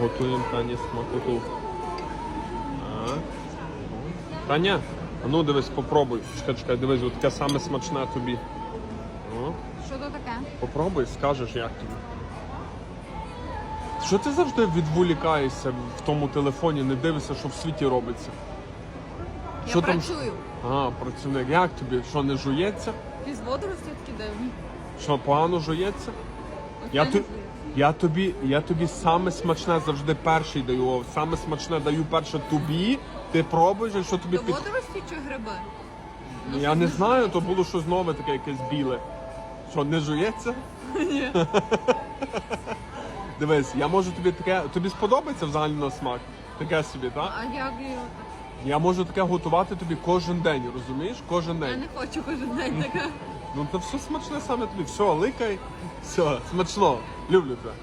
Готуємо Тані смакоту. Так. Таня, а ну дивись, попробуй. Чекай, чекай, дивись, от таке саме смачне тобі. О, Що то таке? попробуй, скажеш, як тобі. Що ти завжди відволікаєшся в тому телефоні, не дивишся, що в світі робиться? Я Що там? працюю. А, працівник, як тобі? Що не жується? Якісь водорості такі дивні. Що погано жується? От Я, знаю. Я, тобі, я тобі саме смачне завжди перший даю. О, Саме смачне даю перше тобі, ти пробуєш, і що тобі То під. водорості чи гриби? Я не знаю, то було щось нове, таке якесь біле. Що, не жується? Ні. Дивись, я можу тобі таке. Тобі сподобається взагалі на смак? Таке собі, так? А як його? Я можу таке готувати тобі кожен день, розумієш? Кожен Я день. не хочу кожен день таке. Ну то все смачне саме тобі. Все, ликай. Все, смачно. Люблю тебе.